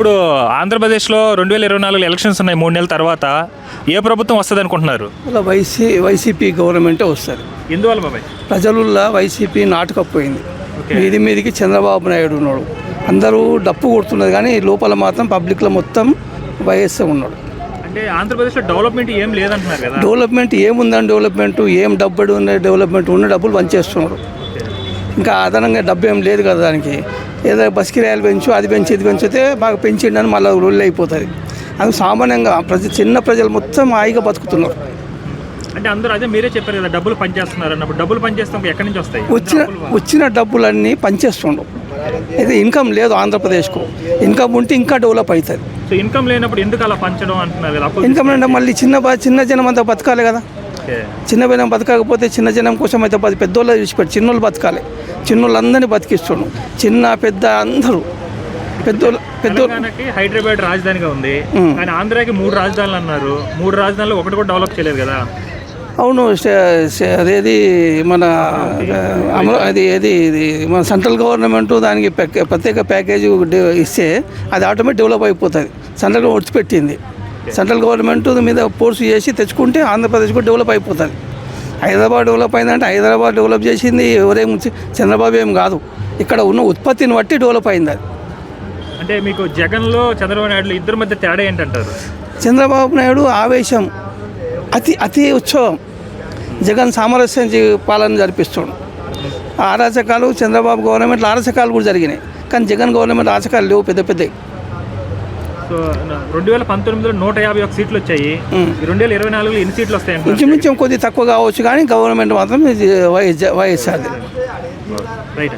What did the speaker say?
ఇప్పుడు ఆంధ్రప్రదేశ్లో రెండు వేల ఇరవై నాలుగు ఎలక్షన్స్ ఉన్నాయి మూడు నెలల తర్వాత. ఏ ప్రభుత్వం వస్తుంది అనుకుంటున్నారు? ఇలా వైసీ వైసీపీ గవర్నమెంటే వస్తుంది. ఎందువల్ల బాబాయ్? ప్రజలుల్లా వైసీపీ నాటుకపోయింది. మీది మీదికి చంద్రబాబు నాయుడు ఉన్నాడు. అందరూ డప్పు కొడుతున్నది కానీ లోపల మాత్రం పబ్లిక్లో మొత్తం వైఎస్ ఉన్నాడు. అంటే ఆంధ్రప్రదేశ్లో డెవలప్మెంట్ ఏం లేదంటున్నారు కదా? డెవలప్మెంట్ ఏముందని డెవలప్మెంట్ ఏం డబ్బు ఉన్న డెవలప్మెంట్ ఉన్న డబ్బులు పనిచేస్తున్నాడు ఇంకా అదనంగా డబ్బు ఏం లేదు కదా దానికి. ఏదో బస్ కిరాయిలు పెంచు అది పెంచి ఇది పెంచితే బాగా పెంచిండని మళ్ళీ రొల్లు అయిపోతుంది. అది సామాన్యంగా ప్రజ చిన్న ప్రజలు మొత్తం హాయిగా బతుకుతున్నారు. అంటే అందరూ అదే మీరే చెప్పారు కదా డబ్బులు పనిచేస్తున్నారు అన్నప్పుడు. డబ్బులు పనిచేస్తాం ఎక్కడి నుంచి వస్తాయి? వచ్చిన వచ్చిన డబ్బులన్నీ పనిచేస్తుండవు. అయితే ఇన్కమ్ లేదు ఆంధ్రప్రదేశ్కు. ఇన్కమ్ ఉంటే ఇంకా డెవలప్ అవుతుంది. సో ఇన్కమ్ లేనప్పుడు ఎందుకు అలా పంచడం అంటున్నారు? ఇన్కమ్ అంటే మళ్ళీ చిన్న చిన్న జనం అంతా బతకాలి కదా. చిన్న జనం బతకకపోతే చిన్న జనం కోసం అయితే బతి పెద్దోళ్ళు విడిచిపెట్టి చిన్నోళ్ళు బతకాలి. చిన్నోళ్ళు అందరినీ బతికిస్తున్నాం చిన్న పెద్ద అందరూ. పెద్దోళ్ళు తెలంగాణకి హైదరాబాద్ రాజధానిగా ఉంది. కానీ ఆంధ్రాకి మూడు రాజధానులు అన్నారు. మూడు రాజధానులు ఒకటి కూడా డెవలప్ చేయలేదు కదా? అవును అదేది మన అమలు అది ఏది ఇది మన సెంట్రల్ గవర్నమెంట్ దానికి ప్రత్యేక ప్యాకేజీ ఇస్తే అది ఆటోమేటిక్ డెవలప్ అయిపోతుంది. సెంట్రల్ గవర్నమెంట్ ఒడిచిపెట్టింది. సెంట్రల్ గవర్నమెంట్ మీద ఫోర్స్ చేసి తెచ్చుకుంటే ఆంధ్రప్రదేశ్ కూడా డెవలప్ అయిపోతుంది. హైదరాబాద్ డెవలప్ అయిందంటే హైదరాబాద్ డెవలప్ చేసింది ఎవరేం చంద్రబాబు ఏం కాదు. ఇక్కడ ఉన్న ఉత్పత్తిని బట్టి డెవలప్ అయింది అది. అంటే మీకు జగన్లో చంద్రబాబు నాయుడు ఇద్దరి మధ్య తేడా ఏంటంటారు? చంద్రబాబు నాయుడు ఆవేశం అతి అతి ఉత్సవం జగన్ సామరస్యం పాలన జరిపిస్తాడు. ఆ అరాచకాలు చంద్రబాబు గవర్నమెంట్లో అరాచకాలు కూడా జరిగినాయి. కానీ జగన్ గవర్నమెంట్ అరాచకాలు లేవు పెద్ద పెద్దవి. సో రెండు వేల పంతొమ్మిదిలో నూట యాభై ఒక సీట్లు వచ్చాయి. రెండు వేల ఇరవై నాలుగులో ఎన్ని సీట్లు వస్తాయి అంటారు ఇంచుమించు కొద్ది తక్కువ కావచ్చు కానీ గవర్నమెంట్ మాత్రం వైఎస్ వైఎస్ఆర్ది. రైట్.